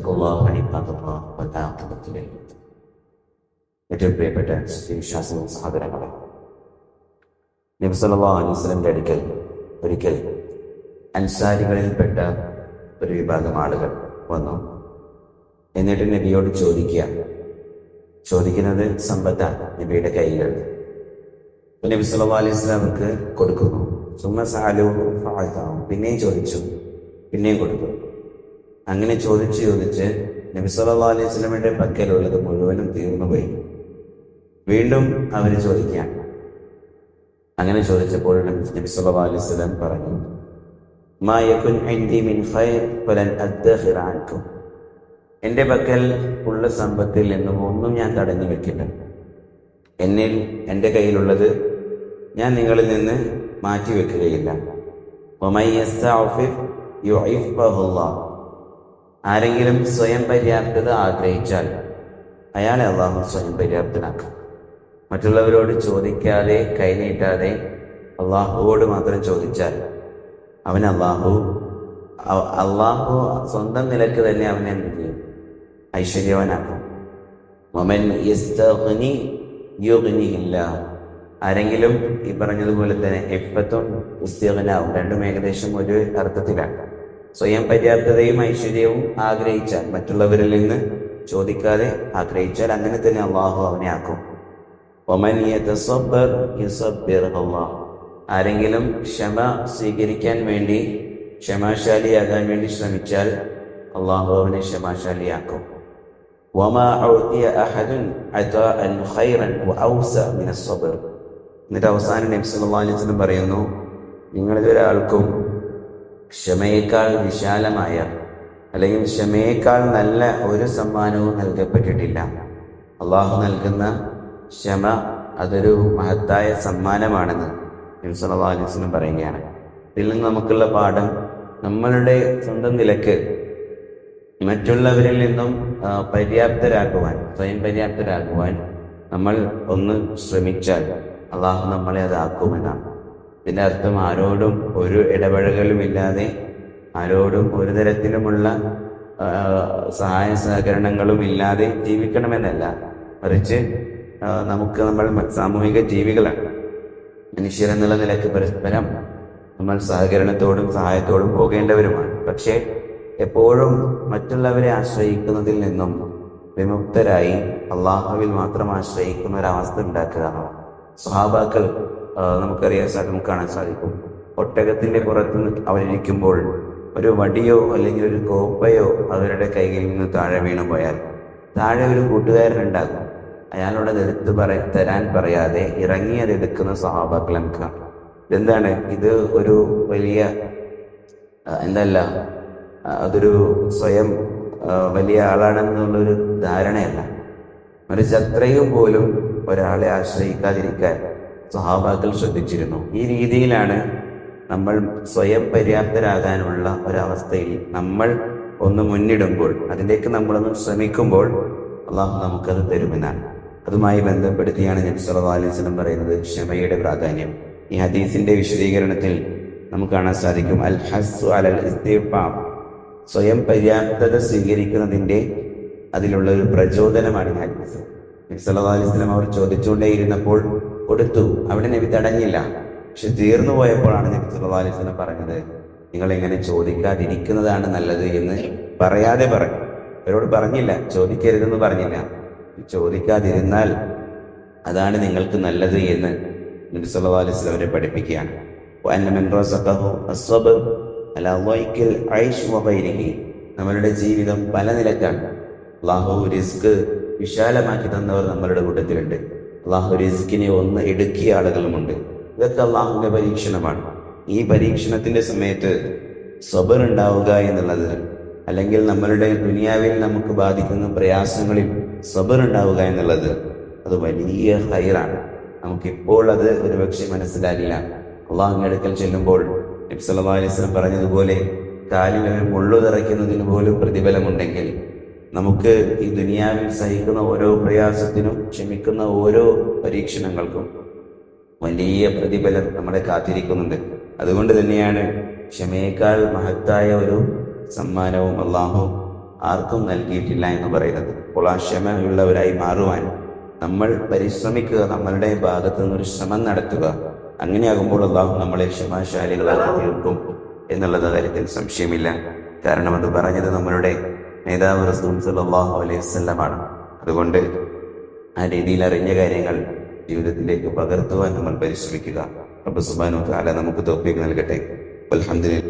സദക്കുള്ളാഹ് അണിപ്പാക്കുന്ന പത്താമത്തിലെ ഏറ്റവും പ്രിയപ്പെട്ട വിശ്വാസവും സഹോദരങ്ങളെ നബ്സല്ലാ അലൈസ്ലമിന്റെ അടുക്കൽ ഒരിക്കൽ അൻസാരികളിൽപ്പെട്ട ഒരു വിഭാഗം ആളുകൾ വന്നു. എന്നിട്ട് നബിയോട് ചോദിക്കുക ചോദിക്കുന്നത് സമ്പത്ത നബിയുടെ കയ്യിലുണ്ട്. നബി സല്ലാ അലൈഹി സ്വലാമിക്ക് കൊടുക്കുന്നു. സുമ്മ സാലു പിന്നെയും ചോദിച്ചു പിന്നെയും കൊടുത്തു. അങ്ങനെ ചോദിച്ച് ചോദിച്ച് നബി സല്ലല്ലാഹു അലൈഹി വസല്ലമയുടെ പക്കലുള്ളത് മുഴുവനും തീർന്നുപോയി. വീണ്ടും അവർ ചോദിക്കാൻ. അങ്ങനെ ചോദിച്ചപ്പോൾ നബി സല്ലാ അലൈഹി സ്വലം പറഞ്ഞു എന്റെ പക്കൽ ഉള്ള സമ്പത്തിൽ നിന്നും ഒന്നും ഞാൻ തടഞ്ഞു വെക്കില്ല. എന്നിൽ എന്റെ കയ്യിലുള്ളത് ഞാൻ നിങ്ങളിൽ നിന്ന് മാറ്റി ആരെങ്കിലും സ്വയം പര്യാപ്തത ആഗ്രഹിച്ചാൽ അയാളെ അള്ളാഹു സ്വയം പര്യാപ്തനാക്കും. മറ്റുള്ളവരോട് ചോദിക്കാതെ കൈനീട്ടാതെ അള്ളാഹുവോട് മാത്രം ചോദിച്ചാൽ അവൻ അള്ളാഹു അള്ളാഹു സ്വന്തം നിലയ്ക്ക് തന്നെ അവനെ എന്ത് ചെയ്യും? ഐശ്വര്യവനാക്കും. ആരെങ്കിലും ഈ പറഞ്ഞതുപോലെ തന്നെ എപ്പത്തും ഇസ്തിഗ്നാവും. രണ്ടും ഏകദേശം ഒരു അർത്ഥത്തിലാണ്. സ്വയം പര്യാപ്തതയും ഐശ്വര്യവും ആഗ്രഹിച്ചാൽ മറ്റുള്ളവരിൽ നിന്ന് ചോദിക്കാതെ ആഗ്രഹിച്ചാൽ അങ്ങനെ തന്നെ അള്ളാഹു അവനെ ആക്കും. ആരെങ്കിലും ക്ഷമ സ്വീകരിക്കാൻ വേണ്ടി ക്ഷമാശാലിയാകാൻ വേണ്ടി ശ്രമിച്ചാൽ അള്ളാഹു അവനെ ക്ഷമാശാലിയാക്കും. എന്നിട്ട് അവസാനം പറയുന്നു നിങ്ങളിതൊരാൾക്കും ക്ഷമയേക്കാൾ വിശാലമായ അല്ലെങ്കിൽ ക്ഷമയേക്കാൾ നല്ല ഒരു സമ്മാനവും നൽകപ്പെട്ടിട്ടില്ല. അള്ളാഹു നൽകുന്ന ക്ഷമ അതൊരു മഹത്തായ സമ്മാനമാണെന്ന് നബി സല്ലല്ലാഹു അലൈഹി പറയുകയാണ്. ഇതിൽ നിന്ന് നമുക്കുള്ള പാഠം നമ്മളുടെ സ്വന്തം നിലയ്ക്ക് മറ്റുള്ളവരിൽ നിന്നും പര്യാപ്തരാകുവാൻ സ്വയം പര്യാപ്തരാകുവാൻ നമ്മൾ ഒന്ന് ശ്രമിച്ചാൽ അള്ളാഹു നമ്മളെ അതാക്കുമെന്നാണ് ഇതിന്റെ അർത്ഥം ആരോടും ഒരു ഇടപഴകലുമില്ലാതെ ആരോടും ഒരു തരത്തിലുമുള്ള സഹായ സഹകരണങ്ങളും ഇല്ലാതെ ജീവിക്കണമെന്നല്ല. മറിച്ച് നമുക്ക് നമ്മൾ സാമൂഹിക ജീവികളാണ്. മനുഷ്യരെന്നുള്ള നിലയ്ക്ക് പരസ്പരം നമ്മൾ സഹകരണത്തോടും സഹായത്തോടും പോകേണ്ടവരുമാണ്. പക്ഷേ എപ്പോഴും മറ്റുള്ളവരെ ആശ്രയിക്കുന്നതിൽ നിന്നും വിമുക്തരായി അള്ളാഹുവിൽ മാത്രം ആശ്രയിക്കുന്ന ഒരവസ്ഥ ഉണ്ടാക്കുക ആ, നമുക്കറിയാൻ നമുക്ക് കാണാൻ സാധിക്കും. ഒട്ടകത്തിന്റെ പുറത്ത് അവരിക്കുമ്പോൾ ഒരു വടിയോ അല്ലെങ്കിൽ ഒരു കോപ്പയോ അവരുടെ കയ്യിൽ നിന്ന് താഴെ വീണു പോയാൽ താഴെ ഒരു കൂട്ടുകാരനുണ്ടാകും. അയാളോട് എടുത്ത് പറ തരാൻ പറയാതെ ഇറങ്ങി അത് എടുക്കുന്ന സ്വഹാബാക്കൾ നമുക്ക് ഇതെന്താണ്? ഇത് ഒരു വലിയ എന്തല്ല അതൊരു സ്വയം വലിയ ആളാണെന്നുള്ളൊരു ധാരണയല്ല. മറിച്ച് അത്രയും പോലും ഒരാളെ ആശ്രയിക്കാതിരിക്കാൻ സ്വഹാബാക്കൾ ശ്രദ്ധിച്ചിരുന്നു. ഈ രീതിയിലാണ് നമ്മൾ സ്വയം പര്യാപ്തരാകാനുള്ള ഒരവസ്ഥയിൽ നമ്മൾ ഒന്ന് മുന്നിടുമ്പോൾ അതിലേക്ക് നമ്മളൊന്ന് ശ്രമിക്കുമ്പോൾ അള്ളാഹു നമുക്കത് തരുമെന്നാണ്. അതുമായി ബന്ധപ്പെടുത്തിയാണ് നബി സല്ലല്ലാഹു അലൈഹി പറയുന്നത് ക്ഷമയുടെ പ്രാധാന്യം. ഈ ഹദീസിന്റെ വിശദീകരണത്തിൽ നമുക്ക് കാണാൻ സാധിക്കും. അൽ ഹസ്സു അലൽ ഇസ്തിഫാം സ്വയം പര്യാപ്തത സ്വീകരിക്കുന്നതിന്റെ അതിലുള്ള ഒരു പ്രചോദനമാണ് ഈ ഹദീസ്. നബി അലൈഹി അവർ ചോദിച്ചുകൊണ്ടേയിരുന്നപ്പോൾ കൊടുത്തു. അവിടെ നബി തടഞ്ഞില്ല. പക്ഷെ തീർന്നു പോയപ്പോഴാണ് നബി സുല്ലാ അലൈഹി വസല്ലം പറഞ്ഞത് നിങ്ങൾ ഇങ്ങനെ ചോദിക്കാതിരിക്കുന്നതാണ് നല്ലത് എന്ന് പറയാതെ പറഞ്ഞു. അവരോട് പറഞ്ഞില്ല ചോദിക്കരുതെന്ന് പറഞ്ഞില്ല. ചോദിക്കാതിരുന്നാൽ അതാണ് നിങ്ങൾക്ക് നല്ലത് എന്ന് നബി അലൈഹി അവരെ പഠിപ്പിക്കുകയാണ്. നമ്മളുടെ ജീവിതം പല നിലക്കാണ് അള്ളാഹു റിസ്ക് വിശാലമാക്കി തന്നവർ നമ്മളുടെ കൂട്ടത്തിലുണ്ട്. അള്ളാഹു റിസ്കിനെ ഒന്ന് എടുക്കിയ ആളുകളുമുണ്ട്. ഇതൊക്കെ അള്ളാഹുവിന്റെ പരീക്ഷണമാണ്. ഈ പരീക്ഷണത്തിന്റെ സമയത്ത് സ്വബറുണ്ടാവുക എന്നുള്ളത് അല്ലെങ്കിൽ നമ്മളുടെ ദുനിയാവിൽ നമുക്ക് ബാധിക്കുന്ന പ്രയാസങ്ങളിൽ സ്വബറുണ്ടാവുക എന്നുള്ളത് അത് വലിയ ഹൈറാണ്. നമുക്കിപ്പോൾ അത് ഒരുപക്ഷെ മനസ്സിലാകില്ല. അള്ളാഹുവിന്റെ അടുക്കൽ ചെല്ലുമ്പോൾ നബ്സല്ലാ അലൈസ് പറഞ്ഞതുപോലെ കാലിൽ ഒരു മുള്ളു തറയ്ക്കുന്നതിന് പോലും പ്രതിഫലമുണ്ടെങ്കിൽ നമുക്ക് ഈ ദുനിയാവിൽ സഹിക്കുന്ന ഓരോ പ്രയാസത്തിനും ക്ഷമിക്കുന്ന ഓരോ പരീക്ഷണങ്ങൾക്കും വലിയ പ്രതിഫലം നമ്മളെ കാത്തിരിക്കുന്നുണ്ട്. അതുകൊണ്ട് തന്നെയാണ് ക്ഷമയേക്കാൾ മഹത്തായ ഒരു സമ്മാനവും അള്ളാഹു ആർക്കും നൽകിയിട്ടില്ല എന്ന് പറയുന്നത്. അപ്പോൾ ആ ക്ഷമയുള്ളവരായി മാറുവാൻ നമ്മൾ പരിശ്രമിക്കുക നമ്മളുടെ ഭാഗത്തു നിന്നൊരു ശ്രമം നടത്തുക അങ്ങനെയാകുമ്പോൾ അള്ളാഹു നമ്മളെ ക്ഷമാശാലികളാക്കി തീർക്കും എന്നുള്ളത് കാര്യത്തിൽ സംശയമില്ല. കാരണം അത് പറഞ്ഞത് നമ്മളുടെ നേതാവ് റസൂൽ സല്ലല്ലാഹു അലൈഹി വസ്ലമാണ് അതുകൊണ്ട് ആ രീതിയിൽ അറിഞ്ഞ കാര്യങ്ങൾ ജീവിതത്തിലേക്ക് പകർത്തുവാൻ നമ്മൾ പരിശ്രമിക്കുക. അപ്പൊ സുബ്ഹാനഹു കാല നമുക്ക് തോപ്പിക്ക് നൽകട്ടെ. അൽഹംദുലില്ലാഹ്.